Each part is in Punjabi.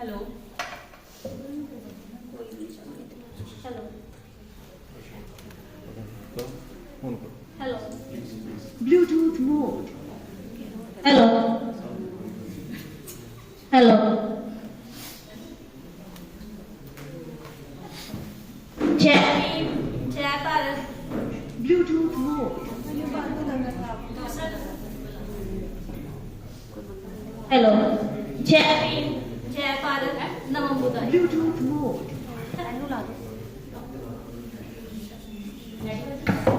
Hello hello hello Bluetooth mode hello hello Bluetooth mode hello जय ਭਾਰਤ ਨਮੋ ਬੁੱਧਾਏ Bluetooth mode.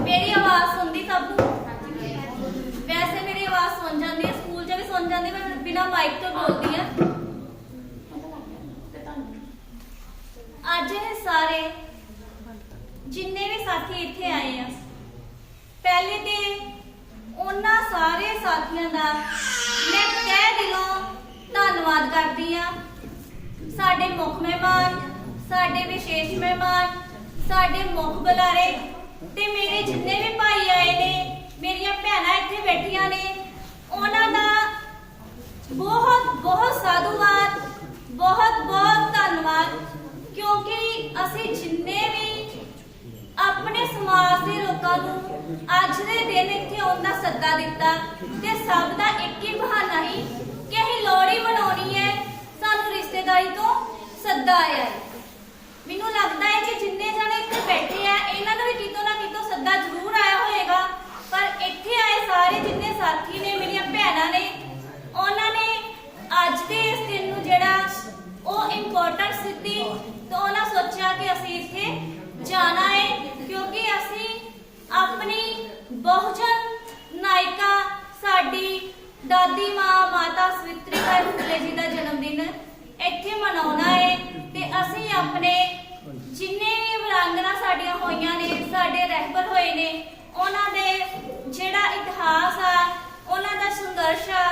ਮੇਰੀ ਆਵਾਜ਼ ਸੁਣਦੀ ਸਭ ਨੂੰ ਵੈਸੇ ਮੇਰੀ ਆਵਾਜ਼ ਸੁਣ ਜਾਂਦੀ ਹੈ ਸਕੂਲ 'ਚ ਵੀ ਸੁਣ ਜਾਂਦੀ ਮੈਂ ਬਿਨਾ ਮਾਈਕ ਤੋਂ ਬੋਲਦੀ ਆ ਅੱਜ ਇਹ ਸਾਰੇ ਜਿੰਨੇ ਵੀ ਸਾਥੀ ਇੱਥੇ ਆਏ ਆ ਪਹਿਲੇ ਤੇ ਉਹਨਾਂ ਸਾਰੇ ਸਾਥੀਆਂ ਦਾ ਮੈਂ ਤਹਿ ਦਿਲੋਂ ਧੰਨਵਾਦ ਕਰਦੀ ਆ ਸਾਡੇ ਮੁੱਖ ਮਹਿਮਾਨ, ਸਾਡੇ ਵਿਸ਼ੇਸ਼ ਮਹਿਮਾਨ, ਸਾਡੇ ਮੁੱਖ ਬੁਲਾਰੇ ਤੇ ਮੇਰੇ ਜਿੰਨੇ ਵੀ ਭਾਈ ਆਏ ਨੇ, ਮੇਰੀਆਂ ਭੈਣਾਂ ਇੱਥੇ ਬੈਠੀਆਂ ਨੇ, ਉਹਨਾਂ ਦਾ ਬਹੁਤ ਬਹੁਤ ਸਾਧੂਵਾਦ, ਬਹੁਤ ਬਹੁਤ ਧੰਨਵਾਦ, ਕਿਉਂਕਿ ਅਸੀਂ ਜਿੰਨੇ ਵੀ ਆਪਣੇ ਸਮਾਜ ਦੇ ਲੋਕਾਂ ਨੂੰ ਅੱਜ ਦੇ ਦਿਨ ਇੱਥੇ ਆਉਣ ਦਾ ਸੱਦਾ ਦਿੱਤਾ, ਤੇ ਸਭ ਦਾ ਇੱਕ ਹੀ ਬਹਾਨਾ ਹੀ ਕਿ ਅਸੀਂ ਲੋਹੜੀ ਮਨਾਉਣੀ ਹੈ ਰਿਸ਼ਤੇਦਾਰੀ ਤੋਂ ਸੱਦਾ ਆਇਆ ਹੈ। ਮੈਨੂੰ ਲੱਗਦਾ ਹੈ ਕਿ ਜਿੰਨੇ ਜਣੇ ਇੱਥੇ ਬੈਠੇ ਆ, ਇਹਨਾਂ ਨੂੰ ਵੀ ਕਿਤੋਂ ਨਾ ਕਿਤੋਂ ਸੱਦਾ ਜ਼ਰੂਰ ਆਇਆ ਹੋਵੇਗਾ ਪਰ ਇੱਥੇ ਆਏ ਸਾਰੇ ਜਿੰਨੇ ਸਾਥੀ ਨੇ, ਮੇਰੀਆਂ ਭੈਣਾਂ ਨੇ, ਉਹਨਾਂ ਨੇ ਅੱਜ ਦੇ ਇਸ ਦਿਨ ਨੂੰ ਜਿਹੜਾ ਉਹ ਇੰਪੋਰਟੈਂਸ ਦਿੱਤੀ ਤੇ ਉਹਨਾਂ ਸੋਚਿਆ ਕਿ ਅਸੀਂ ਇੱਥੇ ਜਾਣਾ ਹੈ, ਕਿਉਂਕਿ ਅਸੀਂ ਆਪਣੀ ਬਹੁਜਨ ਨਾਇਕਾ, ਸਾਡੀ ਦਾਦੀ ਮਾਂ, ਮਾਤਾ ਸਵਿਤਰੀ ਬਾਈ ਫੁੱਲੇ ਜੀ ਦਾ ਜਨਮ ਦਿਨ ਇੱਥੇ ਮਨਾਉਣਾ ਹੈ ਤੇ ਅਸੀਂ ਆਪਣੇ ਜਿੰਨੇ ਵੀ ਵਿਰਾਂਗਨਾ ਸਾਡੀਆਂ ਹੋਈਆਂ ਨੇ, ਸਾਡੇ ਰਹਿਬਰ ਹੋਏ ਨੇ, ਉਹਨਾਂ ਦੇ ਜਿਹੜਾ ਇਤਿਹਾਸ ਆ, ਉਹਨਾਂ ਦਾ ਸੰਘਰਸ਼ ਆ,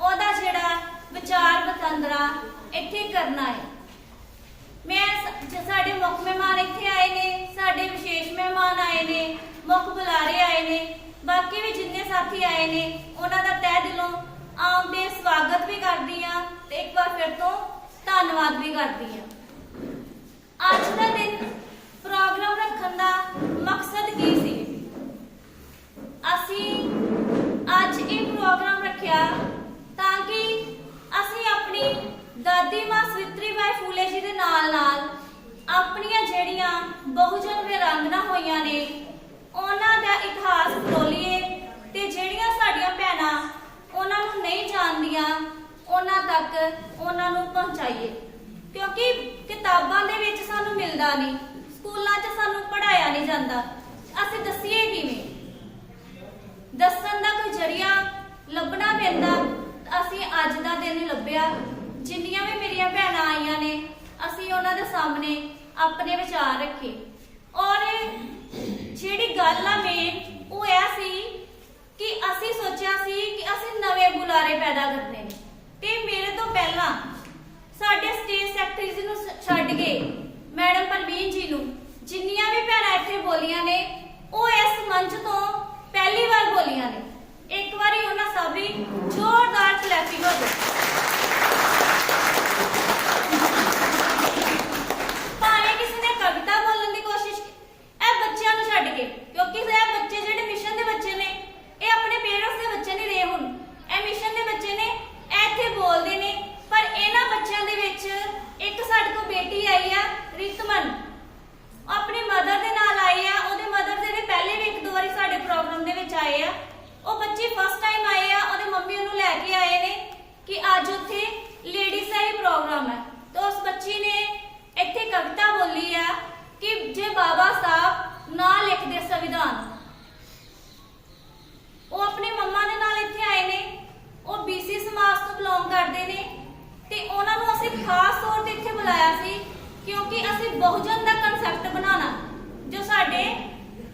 ਉਹਦਾ ਜਿਹੜਾ ਵਿਚਾਰ ਵਟਾਂਦਰਾ ਇੱਥੇ ਕਰਨਾ ਹੈ ਮੈਂ ਸਾਡੇ ਮੁੱਖ ਮਹਿਮਾਨ ਇੱਥੇ ਆਏ ਨੇ, ਸਾਡੇ ਵਿਸ਼ੇਸ਼ ਮਹਿਮਾਨ ਆਏ ਨੇ, ਮੁੱਖ ਬੁਲਾਰੇ ਆਏ ਨੇ, ਬਾਕੀ ਵੀ ਜਿੰਨੇ ਸਾਥੀ ਆਏ ਨੇ, ਉਹਨਾਂ ਦਾ ਤਹਿ ਦਿਲੋਂ ਆਉਂਦੇ ਸਵਾਗਤ ਵੀ ਕਰਦੀ ਆ ਤੇ ਇੱਕ ਵਾਰ ਫਿਰ ਤੋਂ ਧੰਨਵਾਦ ਵੀ ਕਰਦੀ ਹਾਂ। ਅੱਜ ਦਾ ਦਿਨ ਪ੍ਰੋਗਰਾਮ ਰੱਖਣ ਦਾ ਮਕਸਦ ਕੀ ਸੀ ਅਸੀਂ ਅੱਜ ਇਹ ਪ੍ਰੋਗਰਾਮ ਰੱਖਿਆ ਤਾਂ ਕਿ ਅਸੀਂ ਆਪਣੀ ਦਾਦੀ ਮਾਂ ਸਵਿਤਰੀ ਬਾਈ ਫੂਲੇ ਜੀ ਦੇ ਨਾਲ ਨਾਲ ਆਪਣੀਆਂ ਜਿਹੜੀਆਂ ਬਹੁਜਨ ਵਿਰਾਂਗਨਾ ਹੋਈਆਂ ਨੇ ਉਹਨਾਂ ਦਾ ਇਤਿਹਾਸ ਫਰੋਲੀਏ ਤੇ ਜਿਹੜੀਆਂ ਸਾਡੀਆਂ ਭੈਣਾਂ ਉਹਨਾਂ ਨੂੰ ਨਹੀਂ ਜਾਣਦੀਆਂ ਉਹਨਾਂ ਤੱਕ ਉਹਨਾਂ ਨੂੰ ਪਹੁੰਚਾਈਏ ਕਿਉਂਕਿ ਕਿਤਾਬਾਂ ਦੇ ਵਿੱਚ ਸਾਨੂੰ ਨਹੀਂ। ਸਕੂਲਾਂ 'ਚ ਸਾਨੂੰ ਪੜਾਇਆ ਨਹੀਂ ਜਾਂਦਾ। ਅਸੀਂ ਦੱਸੀਏ ਕਿਵੇਂ? ਦੱਸਣ ਦਾ ਕੋਈ ਜਰੀਆ ਲੱਭਣਾ ਪੈਂਦਾ। ਅਸੀਂ ਅੱਜ ਦਾ ਦਿਨ ਲੱਭਿਆ। ਜਿੰਨੀਆਂ ਵੀ ਮੇਰੀਆਂ ਭੈਣਾਂ ਆਈਆਂ ਨੇ, ਅਸੀਂ ਉਹਨਾਂ ਦੇ ਸਾਹਮਣੇ ਆਪਣੇ ਵਿਚਾਰ ਰੱਖੇ। ਔਰ ਜਿਹੜੀ ਗੱਲ ਆ ਮੇਨ ਉਹ ਇਹ ਸੀ ਕਿ ਅਸੀਂ ਸੋਚਿਆ ਸੀ ਕਿ ਅਸੀਂ ਨਵੇਂ ਬੁਲਾਰੇ ਪੈਦਾ ਕਰਨੇ ਨੇ। ਤੇ ਮੇਰੇ ਤੋਂ ਪਹਿਲਾਂ ਸਾਡੇ ਸਟੇਟ ਸੈਕਟਰੀ ਨੂੰ ਛੱਡ ਕੇ ਮੈਡਮ ਪਰਵੀਨ ਜੀ ਨੂੰ, ਜਿੰਨੀਆਂ ਵੀ ਭੈਣਾਂ ਇੱਥੇ ਬੋਲੀਆਂ ਨੇ, ਉਹ ਇਸ ਮੰਚ ਤੋਂ ਪਹਿਲੀ ਵਾਰ ਬੋਲੀਆਂ ਨੇ। ਇੱਕ ਵਾਰੀ ਉਹਨਾਂ ਸਭ ਦੀ ਜ਼ੋਰਦਾਰ ਕਲੈਪਿੰਗ ਹੋ ਜਾਵੇ। ਭਾਵੇਂ ਕਿਸੇ ਨੇ ਕਵਿਤਾ ਬੋਲਣ ਦੀ ਕੋਸ਼ਿਸ਼ ਇਹ ਬੱਚਿਆਂ ਨੂੰ ਛੱਡ ਕੇ, ਕਿਉਂਕਿ ਇਹ ਬੱਚੇ ਜਿਹੜੇ ਮਿਸ਼ਨ ਦੇ ਬੱਚੇ ਨੇ, ਇਹ ਆਪਣੇ ਪੇਰੈਂਟਸ ਦੇ ਬੱਚੇ ਨਹੀਂ ਰਹੇ ਹੁਣ ਇਹ ਮਿਸ਼ਨ ਦੇ ਬੱਚੇ ਨੇ ਇਹ ਇੱਥੇ ਬੋਲਦੇ ਨੇ ਪਰ ਇਹਨਾਂ ਬੱਚਿਆਂ ਦੇ ਵਿੱਚ ਇੱਕ ਸਾਡੇ ਕੋਲ ਬੇਟੀ ਆਈ ਆ ਰਿਤਮਨ ਉਹ ਆਪਣੀ ਮਦਰ ਦੇ ਨਾਲ ਆਏ ਆ ਉਹਦੇ ਮਦਰ ਦੇ ਵੀ ਪਹਿਲੇ ਵੀ ਇੱਕ ਦੋ ਵਾਰੀ ਸਾਡੇ ਪ੍ਰੋਗਰਾਮ ਦੇ ਵਿੱਚ ਆਏ ਆ ਉਹ ਬੱਚੀ ਫਸਟ ਟਾਈਮ ਆਏ ਆ ਉਹਦੇ ਮੰਮੀ ਉਹਨੂੰ ਲੈ ਕੇ ਆਏ ਨੇ ਕਿ ਅੱਜ ਉੱਥੇ ਲੇਡੀਜ਼ ਦਾ ਹੀ ਪ੍ਰੋਗਰਾਮ ਹੈ ਤਾਂ ਉਸ ਬੱਚੀ ਨੇ ਇੱਥੇ ਕਵਿਤਾ ਬੋਲੀ ਆ ਕਿ ਜੇ ਬਾਬਾ ਸਾਹਿਬ ਨਾ ਲਿਖਦੇ ਸੰਵਿਧਾਨ ਉਹ ਆਪਣੀ ਮੰਮਾ ਦੇ ਨਾਲ ਇੱਥੇ ਆਏ ਨੇ ਉਹ ਬੀਸੀ ਸਮਾਜ ਤੋਂ ਬਿਲੋਂਗ ਕਰਦੇ ਨੇ ਤੇ ਉਹਨਾਂ ਨੂੰ ਅਸੀਂ ਖਾਸ ਤੌਰ ਤੇ ਇੱਥੇ ਬੁਲਾਇਆ ਸੀ ਕਿਉਂਕਿ ਅਸੀਂ ਬਹੁਜਨ ਦਾ ਕਨਸੈਪਟ ਬਣਾਉਣਾ ਜੋ ਸਾਡੇ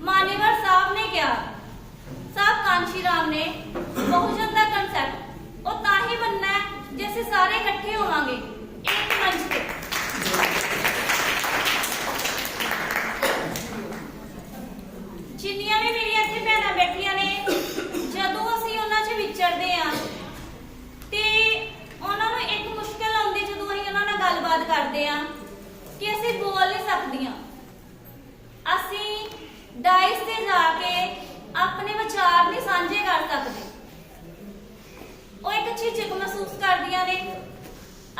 ਮਾਨੇਵਰ ਸਾਹਿਬ ਨੇ ਕਿਹਾ ਸਾਹਿਬ ਕਾਂਸ਼ੀ ਰਾਮ ਨੇ ਬਹੁਜਨ ਦਾ ਕਨਸੈਪਟ ਉਹ ਤਾਂ ਹੀ ਬਣਨਾ ਹੈ ਜੇ ਅਸੀਂ ਸਾਰੇ ਇਕੱਠੇ ਹੋਵਾਂਗੇ ਇੱਕ ਮੰਚ ਤੇ ਜਿੰਨੀਆਂ ਵੀ ਮੇਰੀਆਂ ਇੱਥੇ ਭੈਣਾਂ ਬੈਠੀਆਂ ਨੇ ਜਦੋਂ ਅਸੀਂ ਉਹਨਾਂ 'ਚ ਵਿਚਰਦੇ ਆ ਤੇ ਉਹਨਾਂ ਨੂੰ ਇੱਕ ਮੁਸ਼ਕਲ ਆਉਂਦੀ ਜਦੋਂ ਅਸੀਂ ਉਹਨਾਂ ਨਾਲ ਗੱਲਬਾਤ ਕਰਦੇ ਆ ਕਿ ਅਸੀਂ ਬੋਲ ਨਹੀਂ ਸਕਦੀਆਂ ਅਸੀਂ ਡਾਈਸ ਤੇ ਜਾ ਕੇ ਆਪਣੇ ਵਿਚਾਰ ਨਹੀਂ ਸਾਂਝੇ ਕਰ ਸਕਦੇ। ਉਹ ਇੱਕ ਝਿਜਕ ਮਹਿਸੂਸ ਕਰਦੀਆਂ ਨੇ।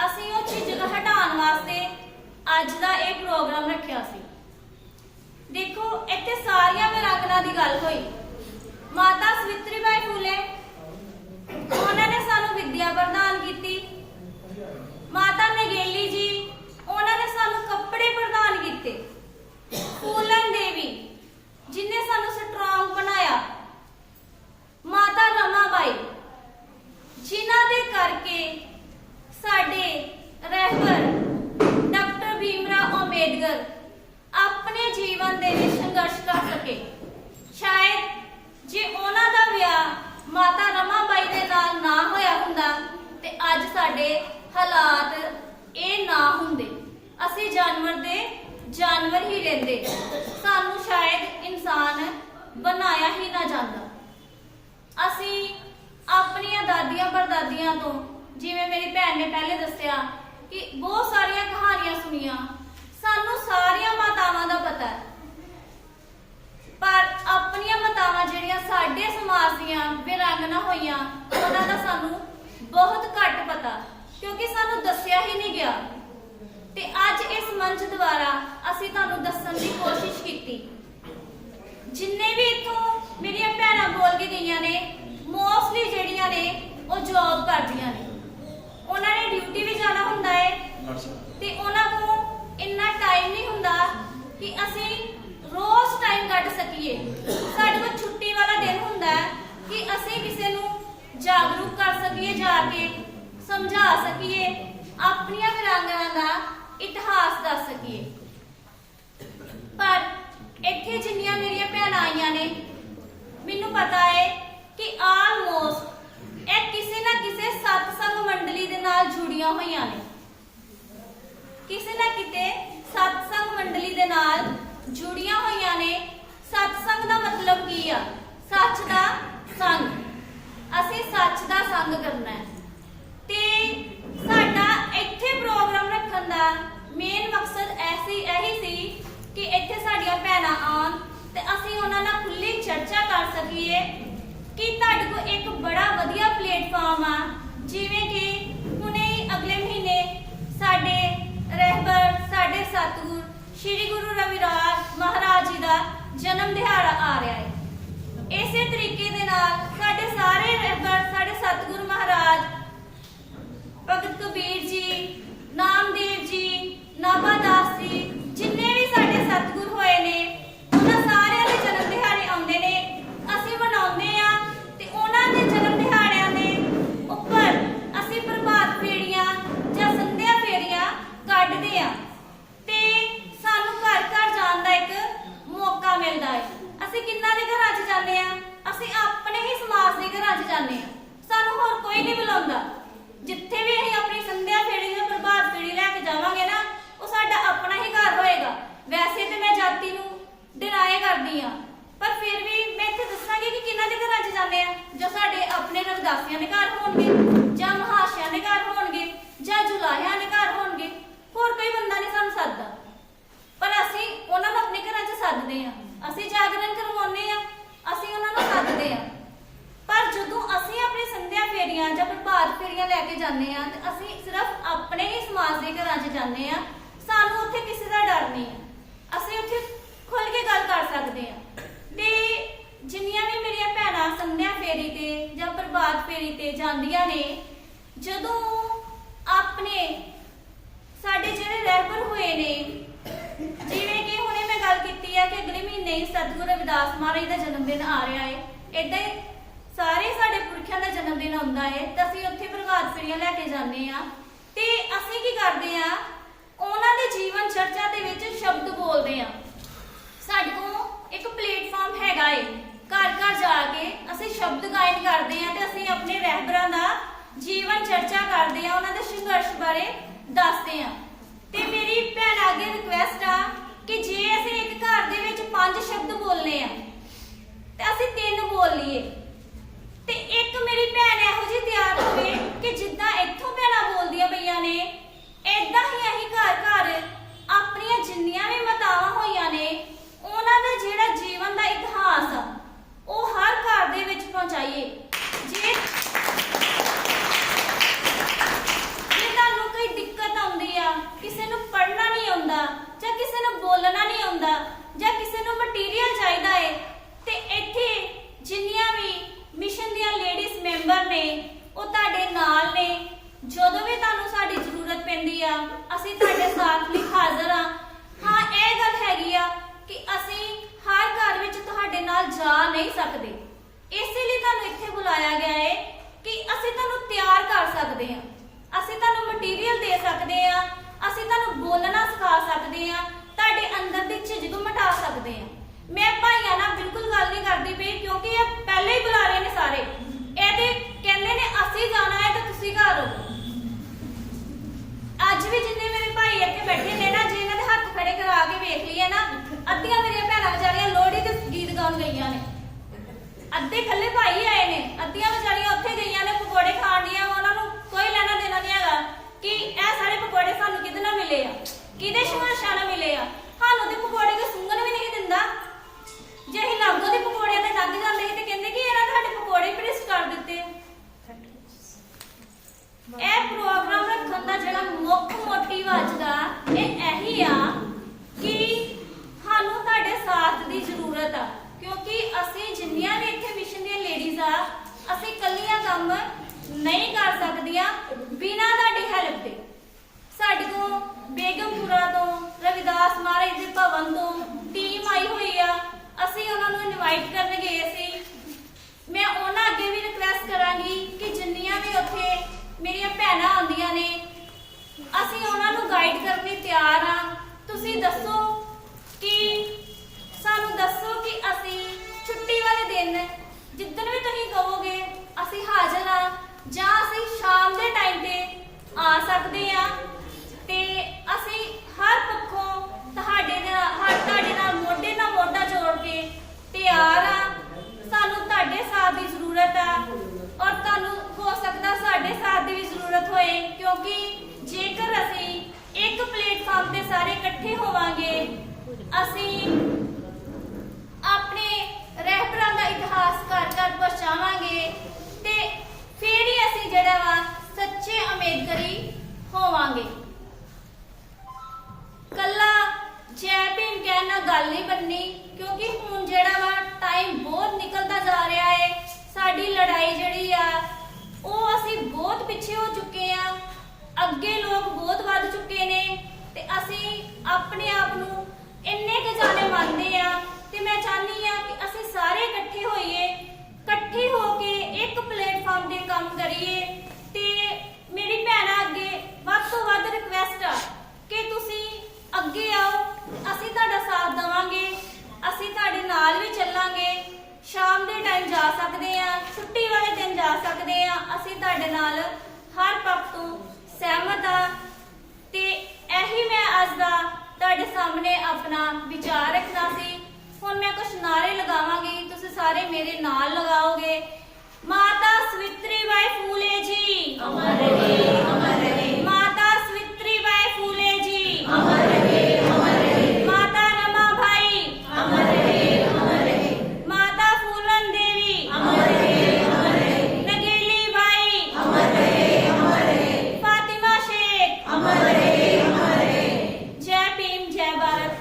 ਅਸੀਂ ਉਹ ਝਿਜਕ ਹਟਾਉਣ ਵਾਸਤੇ ਅੱਜ ਦਾ ਇਹ ਪ੍ਰੋਗਰਾਮ ਰੱਖਿਆ ਸੀ। ਦੇਖੋ, ਇੱਥੇ ਸਾਰੀਆਂ ਵਿਰਾਂਗਨਾ ਦੀ ਗੱਲ ਹੋਈ। ਮਾਤਾ ਸਵਿਤਰੀਬਾਈ ਫੂਲੇ, ਉਹਨਾਂ ਨੇ ਸਾਨੂੰ ਵਿੱਦਿਆ ਪ੍ਰਦਾਨ ਕੀਤੀ। ਮਾਤਾ ਨਗੇਲੀ ਜੀ, ਉਹਨਾਂ ਨੇ ਸਾਨੂੰ ਕੱਪੜੇ ਪ੍ਰਦਾਨ ਕੀਤੇ। ਫੂਲਨ ਦੇਵੀ ਜਿਨੇ ਸਾਨੂੰ ਸਟਰੋਂਗ ਬਣਾਇਆ। ਮਾਤਾ ਰਮਾਬਾਈ ਜਿਨ੍ਹਾਂ ਦੇ ਕਰਕੇ ਸਾਡੇ ਰਹਿਬਰ ਡਾਕਟਰ ਭੀਮਰਾਓ ਅੰਬੇਡਕਰ ਆਪਣੇ ਜੀਵਨ ਦੇ ਵਿੱਚ ਸੰਘਰਸ਼ ਕਰ ਸਕੇ ਸ਼ਾਇਦ ਜੇ ਉਹਨਾਂ ਦਾ ਵਿਆਹ ਮਾਤਾ ਰਮਾਬਾਈ ਦੇ ਨਾਲ ਨਾ ਹੋਇਆ ਹੁੰਦਾ ਤੇ ਅੱਜ ਸਾਡੇ ਹਾਲਾਤ ਇਹ ਨਾ ਹੁੰਦੇ ਅਸੀਂ ਜਾਨਵਰ ਦੇ ਜਾਨਵਰ ਹੀ ਰਹਿੰਦੇ ਸਾਨੂੰ ਸ਼ਾਇਦ ਇਨਸਾਨ ਬਣਾਇਆ ਹੀ ਨਾ ਜਾਂਦਾ ਅਸੀਂ ਆਪਣੀਆਂ ਦਾਦੀਆਂ ਪੜਦਾਦੀਆਂ ਤੋਂ। ਜਿਵੇਂ ਮੇਰੀ ਭੈਣ ਨੇ ਪਹਿਲੇ ਦੱਸਿਆ ਕਿ ਬਹੁਤ ਸਾਰੀਆਂ ਕਹਾਣੀਆਂ ਸੁਣੀਆਂ। ਸਾਨੂੰ ਸਾਰੀਆਂ ਮਾਤਾਵਾਂ ਦਾ ਪਤਾ ਹੈ। ਪਰ ਆਪਣੀਆਂ ਮਾਤਾਵਾਂ ਜਿਹੜੀਆਂ ਸਾਡੇ ਸਮਾਜ ਦੀਆਂ ਵਿਰੰਗਨਾ ਹੋਈਆਂ, ਉਹਨਾਂ ਦਾ ਸਾਨੂੰ ਬਹੁਤ ਘੱਟ ਪਤਾ, ਕਿਉਂਕਿ ਸਾਨੂੰ ਦੱਸਿਆ ਹੀ ਨਹੀਂ ਗਿਆ। ਤੇ ਅੱਜ ਇਸ ਮੰਚ ਦੁਆਰਾ ਅਸੀਂ ਤੁਹਾਨੂੰ ਦੱਸਣ ਦੀ ਕੋਸ਼ਿਸ਼ ਕੀਤੀ ਜਿੰਨੇ ਵੀ ਇੱਥੋਂ ਮੇਰੀਆਂ ਭੈਣਾਂ ਬੋਲ ਕੇ ਗਈਆਂ ਨੇ ਮੋਸਟਲੀ ਜਿਹੜੀਆਂ ਨੇ ਉਹ ਜੌਬ ਕਰਦੀਆਂ ਨੇ। ਉਹਨਾਂ ਨੇ ਡਿਊਟੀ ਵੀ ਜਾਣਾ ਹੁੰਦਾ ਹੈ ਤੇ ਉਹਨਾਂ ਕੋਲ ਇੰਨਾ ਟਾਈਮ ਨਹੀਂ ਹੁੰਦਾ ਕਿ ਅਸੀਂ ਰੋਜ਼ ਟਾਈਮ ਕੱਢ ਸਕੀਏ। ਸਾਡੇ ਕੋਲ ਛੁੱਟੀ ਵਾਲਾ ਦਿਨ ਹੁੰਦਾ ਹੈ ਕਿ ਅਸੀਂ ਕਿਸੇ ਨੂੰ ਜਾਗਰੂਕ ਕਰ ਸਕੀਏ, ਜਾ ਕੇ ਸਮਝਾ ਸਕੀਏ, ਆਪਣੀਆਂ ਵਿਰਾਂਗਨਾ ਦਾ ਇਤਿਹਾਸ ਦੱਸ ਸਕੀਏ। ਪਰ ਇੱਥੇ ਜਿੰਨੀਆਂ ਮੇਰੀਆਂ ਭੈਣਾਂ ਆਈਆਂ ਨੇ, ਮੈਨੂੰ ਪਤਾ ਹੈ ਕਿ ਆਲਮੋਸਟ ਇਹ ਕਿਸੇ ਨਾ ਕਿਸੇ ਸਤਸੰਗ ਮੰਡਲੀ ਦੇ ਨਾਲ ਜੁੜੀਆਂ ਹੋਈਆਂ ਨੇ। ਕਿਸੇ ਨਾ ਕਿਤੇ ਸਤਸੰਗ ਮੰਡਲੀ ਦੇ ਨਾਲ ਜੁੜੀਆਂ ਹੋਈਆਂ ਨੇ। ਸਤਸੰਗ ਦਾ ਮਤਲਬ ਕੀ ਆ? ਸੱਚ ਦਾ ਸੰਗ। ਅਸੀਂ ਸੱਚ ਦਾ ਸੰਗ ਕਰਨਾ ਹੈ ਤੇ ਸਾਡਾ ਇੱਥੇ ਪ੍ਰੋਗਰਾਮ ਰੱਖਣ ਦਾ ਮੇਨ ਮਕਸਦ ਐਸੀ ਇਹੀ ਸੀ ਕਿ ਇੱਥੇ ਸਾਡੀਆਂ ਭੈਣਾਂ ਆਉਣ ਤੇ ਅਸੀਂ ਉਹਨਾਂ ਨਾਲ ਖੁੱਲੀ ਚਰਚਾ ਕਰ ਸਕੀਏ ਕਿ ਤੁਹਾਡੇ ਕੋਲ ਇੱਕ ਬੜਾ ਵਧੀਆ ਪਲੇਟਫਾਰਮ ਆ ਜਿਵੇਂ ਕਿ ਹੁਣੇ ਹੀ ਅਗਲੇ ਮਹੀਨੇ ਸਾਡੇ ਰਹਿਬਰ ਸਾਡੇ ਸਤਿਗੁਰ ਸ੍ਰੀ ਗੁਰੂ ਰਵਿਦਾਸ ਮਹਾਰਾਜ ਜੀ ਦਾ ਜਨਮ ਦਿਹਾੜਾ ਆ ਰਿਹਾ ਹੈ ਇਸੇ ਤਰੀਕੇ ਦੇ ਨਾਲ ਸਾਡੇ ਸਾਰੇ ਰਹਿਬਰ ਸਾਡੇ ਸਤਿਗੁਰੂ ਮਹਾਰਾਜ ਭਗਤ ਕਬੀਰ ਜੀ, ਨਾਮਦੇਵ ਜੀ ਨਾਭਾਦਾਸ ਜੀ, ਜਿੰਨੇ ਵੀ ਸਾਡੇ ਸਤਿਗੁਰ ਹੋਏ ਨੇ, ਉਹਨਾਂ ਸਾਰਿਆਂ ਦੇ ਜਨਮ ਦਿਹਾੜੇ ਆਉਂਦੇ ਨੇ, ਅਸੀਂ ਮਨਾਉਂਦੇ ਆ ਤੇ ਉਹਨਾਂ ਦੇ ਜਨਮ ਦਿਹਾੜਿਆਂ ਦੇ ਉੱਪਰ ਅਸੀਂ ਪ੍ਰਭਾਤ ਫੇਰੀਆਂ ਜਾਂ ਸੰਧਿਆ ਫੇਰੀਆਂ ਕੱਢਦੇ ਆ। ਤੇ ਸਾਨੂੰ ਘਰ ਘਰ ਜਾਣ ਦਾ ਇੱਕ ਮੌਕਾ ਮਿਲਦਾ ਹੈ। ਅਸੀਂ ਕਿੰਨਾਂ ਦੇ ਘਰਾਂ 'ਚ ਜਾਂਦੇ ਆ? ਅਸੀਂ ਆਪਣੇ ਹੀ ਸਮਾਜ ਦੇ ਘਰਾਂ 'ਚ ਜਾਂਦੇ ਆ। ਸਾਨੂੰ ਹੋਰ ਕੋਈ ਨਹੀਂ ਬੁਲਾਉਂਦਾ। ਜਿੱਥੇ ਵੀ ਅਸੀਂ ਆਪਣੀ ਸੰਧਿਆ ਫੇਰੀ ਜਾਂ ਪ੍ਰਭਾਤ ਫੇਰੀ ਲੈ ਕੇ ਜਾਵਾਂਗੇ ਨਾ, ਉਹ ਸਾਡਾ ਆਪਣਾ ਹੀ ਘਰ ਹੋਏਗਾ। ਵੈਸੇ ਤੇ ਮੈਂ ਜਾਤੀ ਨੂੰ ਡਿਨਾਏ ਕਰਦੀ ਆ ਪਰ ਫਿਰ ਵੀ ਮੈਂ ਇੱਥੇ ਦੱਸਾਂਗੀ ਕਿ ਕਿਹਨਾਂ ਦੇ ਘਰਾਂ 'ਚ ਜਾਂਦੇ ਆ? ਜੋ ਸਾਡੇ ਆਪਣੇ ਰਵਦਾਸੀਆਂ ਦੇ ਘਰ ਹੋਣਗੇ, ਜਾਂ ਮਹਾਸ਼ਿਆਂ ਦੇ ਘਰ ਹੋਣਗੇ, ਜਾਂ ਜੁਲਾਹਿਆਂ ਦੇ ਘਰ ਹੋਣਗੇ। ਹੋਰ ਕੋਈ ਬੰਦਾ ਨਹੀਂ ਸਾਨੂੰ ਸੱਦਦਾ ਪਰ ਅਸੀਂ ਉਹਨਾਂ ਨੂੰ ਆਪਣੇ ਘਰਾਂ 'ਚ ਸੱਦਦੇ ਆ ਅਸੀਂ ਜਾਗਰਣ ਕਰਵਾਉਂਦੇ ਆ ਅਸੀਂ ਉਹਨਾਂ ਨੂੰ ਸੱਦਦੇ ਆ ਪਰ ਜਦੋਂ ਅਸੀਂ ਆਪਣੀ ਸੰਧਿਆ ਫੇਰੀਆਂ ਜਾਂ ਪ੍ਰਭਾਤ ਫੇਰੀਆਂ ਲੈ ਕੇ ਜਾਂਦੇ ਆ ਤੇ ਅਸੀਂ ਸਿਰਫ ਆਪਣੇ ਹੀ ਸਮਾਜ ਦੇ ਘਰਾਂ 'ਚ ਜਾਂਦੇ ਆ ਸਾਨੂੰ ਉੱਥੇ ਕਿਸੇ ਦਾ ਡਰ ਨਹੀਂ ਹੈ ਅਸੀਂ ਉੱਥੇ ਖੁੱਲ ਕੇ ਗੱਲ ਕਰ ਸਕਦੇ ਆ ਤੇ ਜਿੰਨੀਆਂ ਵੀ ਮੇਰੀਆਂ ਭੈਣਾਂ ਸੰਧਿਆ ਫੇਰੀ ਤੇ ਜਾਂ ਪ੍ਰਭਾਤ ਫੇਰੀ ਤੇ ਜਾਂਦੀਆਂ ਨੇ ਜਦੋਂ ਆਪਣੇ ਸਾਡੇ ਜਿਹੜੇ ਰਹਿਬਰ ਹੋਏ ਨੇ, ਜਿਵੇਂ ਕਿ ਹੁਣੇ ਮੈਂ ਗੱਲ ਕੀਤੀ ਹੈ ਕਿ ਅਗਲੇ ਮਹੀਨੇ ਸਤਿਗੁਰੂ ਰਵਿਦਾਸ ਮਹਾਰਾਜ ਦਾ ਜਨਮ ਦਿਨ ਆ ਰਿਹਾ ਹੈ ਇਦਾਂ ਸਾਰੇ ਸਾਡੇ ਪੁਰਖਿਆਂ ਦਾ ਜਨਮ ਦਿਨ ਆਉਂਦਾ ਹੈ ਤਾਂ ਅਸੀਂ ਉੱਥੇ ਪ੍ਰਭਾਤ ਫੇਰੀਆਂ ਲੈ ਕੇ ਜਾਂਦੇ ਆ। ਤੇ ਅਸੀਂ ਕੀ ਕਰਦੇ ਆ? ਉਹਨਾਂ ਦੇ ਜੀਵਨ ਚਰਚਾ ਦੇ ਵਿੱਚ ਸ਼ਬਦ ਬੋਲਦੇ ਆ। ਸਾਡੇ ਕੋਲ ਇੱਕ ਪਲੇਟਫਾਰਮ ਹੈਗਾ ਏ। ਘਰ ਘਰ ਜਾ ਕੇ ਅਸੀਂ ਸ਼ਬਦ ਗਾਇਨ ਕਰਦੇ ਆ ਤੇ ਅਸੀਂ ਆਪਣੇ ਰਹਿਬਰਾਂ ਦਾ ਜੀਵਨ ਚਰਚਾ ਕਰਦੇ ਆ, ਉਹਨਾਂ ਦੇ ਸੰਘਰਸ਼ ਬਾਰੇ ਦੱਸਦੇ ਆ। ਤੇ ਮੇਰੀ ਭੈਣ ਅੱਗੇ ਰਿਕਵੈਸਟ ਆ ਕਿ ਜੇ ਅਸੀਂ ਇੱਕ ਘਰ ਦੇ ਵਿੱਚ ਪੰਜ ਸ਼ਬਦ ਬੋਲਨੇ ਆ, ਤੇ ਅਸੀਂ ਤਿੰਨ ਬੋਲ ਲਈਏ। ਤੇ ਇੱਕ ਮੇਰੀ ਭੈਣ ਇਹੋ ਜੀ ਤਿਆਰ ਹੋਵੇ ਕਿ ਜਿੱਦਾਂ ਇੱਥੋਂ ਭੈਣਾ ਬੋਲਦੀਆਂ ਪਈਆਂ ਨੇ ਐਦਾਂ ਹੀ ਅਸੀਂ ਘਰ ਘਰ ਆਪਣੀਆਂ ਜਿੰਨੀਆਂ ਵੀ ਮਤਾਵਾਂ ਹੋਈਆਂ ਨੇ, ਉਹਨਾਂ ਦਾ ਜਿਹੜਾ ਸਕਦੇ। ਇਸੇ ਲਈ ਤੁਹਾਨੂੰ ਇੱਥੇ ਬੁਲਾਇਆ ਗਿਆ ਹੈ ਕਿ ਅਸੀਂ ਤੁਹਾਨੂੰ ਤਿਆਰ ਕਰ ਸਕਦੇ ਹਾਂ। ਅਸੀਂ ਤੁਹਾਨੂੰ ਮਟੀਰੀਅਲ ਦੇ ਸਕਦੇ ਹਾਂ। ਅਸੀਂ ਤੁਹਾਨੂੰ ਬੋਲਣਾ ਸਿਖਾ ਸਕਦੇ ਹਾਂ। ਤੁਹਾਡੇ ਅੰਦਰ ਦੀ ਝਿਜਕ ਮਿਟਾ ਸਕਦੇ ਹਾਂ। ਮੈਂ ਭਾਈਆਂ ਨਾਲ ਬਿਲਕੁਲ ਗੱਲ ਨਹੀਂ ਕਰਦੀ ਪਈ ਕਿਉਂਕਿ ਇਹ ਪਹਿਲੇ ਹੀ ਬੁਲਾ ਰਹੇ ਨੇ ਸਾਰੇ। ਇਹ ਤੇ ਕਹਿੰਦੇ ਨੇ, ਅਸੀਂ ਜਾਣਾ ਹੈ ਤਾਂ ਤੁਸੀਂ ਘਰ ਹੋ ਅੱਜ ਵੀ ਜਿੰਨੇ ਮੇਰੇ ਭਾਈ ਇੱਥੇ ਬੈਠੇ ਨੇ ਨਾ, ਜੇ ਦੇ ਹੱਥ ਖੜੇ ਕਰਾ ਕੇ ਵੇਖ ਲਈਏ ਨਾ, ਅੱਧੀਆਂ ਮੇਰੀਆਂ ਭੈਣਾਂ ਵਿਚਾਰੀਆਂ ਲੋਹੜੀ ਦੇ ਗੀਤ ਗਾਉਣ ਗਈਆਂ ਨੇ। ਅੱਧੇ ਇਕੱਲੇ ਭਾਈ ਆਏ ਨੇ, ਅੱਧੀਆਂ ਵਿਚਾਰੀਆਂ ਉੱਥੇ ਗਈਆਂ ਨੇ ਪਕੌੜੇ ਖਾਣ ਦੀਆਂ, ਉਹਨਾਂ ਨੂੰ ਕੋਈ ਲੈਣਾ ਦੇਣਾ ਨਹੀਂ ਹੈਗਾ ਕਿ ਇਹ ਸਾਰੇ ਪਕੌੜੇ ਸਾਨੂੰ ਕਿਹਦੇ ਨਾਲ ਮਿਲੇ ਆ? ਕਿਹਦੇ ਸ਼ਮਾਸ਼ਾ ਨਾਲ ਮਿਲੇ ਆ? ਸਾਨੂੰ ਤੇ ਪਕੌੜੇ ਕੋਈ ਸੁੰਗਣ ਵੀ ਨਹੀਂ ਦਿੰਦਾ। ਜੇ ਅਸੀਂ ਲਾਗੋ ਦੇ ਪਕੌੜਿਆਂ ਤੇ ਲੱਗ ਜਾਂਦੇ ਸੀ ਤੇ ਕਹਿੰਦੇ ਕਿ ਇਹਨਾਂ ਨੇ ਸਾਡੇ ਪਕੌੜੇ ਪ੍ਰਿਸ ਕਰ ਦਿੱਤੇ ਆ ਇਹ ਪ੍ਰੋਗਰਾਮ ਰੱਖਣ ਦਾ ਜਿਹੜਾ ਮੁੱਖ ਮੋਟਿਵ ਅੱਜ ਦਾ ਇਹ ਇਹੀ ਆ ਕਿ ਸਾਨੂੰ ਤੁਹਾਡੇ ਸਾਥ ਦੀ ਜ਼ਰੂਰਤ ਆ ਕਿਉਂਕਿ ਅਸੀਂ ਜਿੰਨੀਆਂ ਵੀ ਇੱਥੇ ਮਿਸ਼ਨ ਦੀਆਂ ਲੇਡੀਜ਼ ਆ ਅਸੀਂ ਇਕੱਲੀਆਂ ਕੰਮ ਨਹੀਂ ਕਰ ਸਕਦੀਆਂ ਬਿਨਾਂ ਤੁਹਾਡੀ ਹੈਲਪ ਦੇ ਸਾਡੇ ਤੋਂ ਬੇਗਮਪੁਰਾ ਤੋਂ ਰਵਿਦਾਸ ਮਹਾਰਾਜ ਦੇ ਭਵਨ ਤੋਂ ਟੀਮ ਆਈ ਹੋਈ ਆ ਅਸੀਂ ਉਹਨਾਂ ਨੂੰ ਇਨਵਾਈਟ ਕਰਨ ਗਏ ਸੀ ਮੈਂ ਉਹਨਾਂ ਅੱਗੇ ਵੀ ਰਿਕਵੈਸਟ ਕਰਾਂਗੀ ਕਿ ਜਿੰਨੀਆਂ ਵੀ ਉੱਥੇ ਮੇਰੀਆਂ ਭੈਣਾਂ ਆਉਂਦੀਆਂ ਨੇ, ਅਸੀਂ ਉਹਨਾਂ ਨੂੰ ਗਾਈਡ ਕਰਨ ਲਈ ਤਿਆਰ ਆ। ਤੁਸੀਂ ਦੱਸੋ ਕਿ, ਸਾਨੂੰ ਦੱਸੋ ਕਿ ਅਸੀਂ ਛੁੱਟੀ ਵਾਲੇ ਦਿਨ ਜਿੱਦਣ ਵੀ ਤੁਸੀਂ ਕਹੋਗੇ ਅਸੀਂ ਹਾਜ਼ਰ ਆ ਜਾਂ ਅਸੀਂ ਸ਼ਾਮ ਦੇ ਟਾਈਮ ਤੇ ਆ ਸਕਦੇ ਆ। ਤੇ ਅਸੀਂ ਹਰ ਪੱਖੋਂ ਤੁਹਾਡੇ ਨਾਲ ਹਰ ਤੁਹਾਡੇ ਨਾਲ ਮੋਢੇ ਨਾਲ ਮੋਢਾ ਜੋੜ ਕੇ ਤਿਆਰ ਆ ਸਾਨੂੰ ਤੁਹਾਡੇ ਸਾਥ ਦੀ ਜ਼ਰੂਰਤ ਆ ਔਰ ਤੁਹਾਨੂੰ ਹੋ ਸਕਦਾ ਸਾਡੇ ਸਾਥ ਦੀ ਵੀ ਜ਼ਰੂਰਤ ਹੋਏ ਕਿਉਂਕਿ ਜੇਕਰ ਅਸੀਂ ਇੱਕ ਪਲੇਟਫਾਰਮ ਤੇ ਸਾਰੇ ਇਕੱਠੇ ਹੋਵਾਂਗੇ। ਅਸੀਂ ਆਪਣੇ ਰਹਿਬਰਾਂ ਦਾ ਇਤਿਹਾਸ ਘਰ ਘਰ ਪਹੁੰਚਾਵਾਂਗੇ ਤੇ ਫਿਰ ਹੀ ਅਸੀਂ ਜਿਹੜਾ ਵਾ ਸੱਚੇ ਅਮੇਦਕਰੀ ਹੋਵਾਂਗੇ। ਕੱਲਾ ਜੈ ਭੀਮ ਕਹਿਣ ਨਾਲ ਗੱਲ ਨਹੀਂ ਬਣਨੀ, ਕਿਉਂਕਿ ਹੁਣ ਜਿਹੜਾ ਵਾ ਟਾਈਮ ਬਹੁਤ ਨਿਕਲਦਾ ਜਾ ਰਿਹਾ ਹੈ ਸਾਡੀ ਲੜਾਈ ਜਿਹੜੀ ਆ, ਉਹ ਅਸੀਂ ਬਹੁਤ ਪਿੱਛੇ ਹੋ ਚੁੱਕੇ ਆ। ਅੱਗੇ ਲੋਕ ਬਹੁਤ ਵੱਧ ਚੁੱਕੇ ਨੇ। ਅਸੀਂ ਆਪਣੇ ਆਪ ਨੂੰ ਇੰਨੇ ਕੁ ਜਾਣੇ ਮੰਨਦੇ ਆ ਤੇ ਮੈਂ ਚਾਹਨੀ ਆ ਕਿ ਅਸੀਂ ਸਾਰੇ ਇਕੱਠੇ ਹੋਈਏ, ਇਕੱਠੇ ਹੋ ਕੇ ਇੱਕ ਪਲੇਟਫਾਰਮ ਦੇ ਸਾਰੇ ਮੇਰੇ ਨਾਲ ਲਗਾਓਗੇ। ਮਾਤਾ ਸਵਿਤਰੀ ਬਾਈ ਫੂਲੇ ਜੀ। ਅਮਰ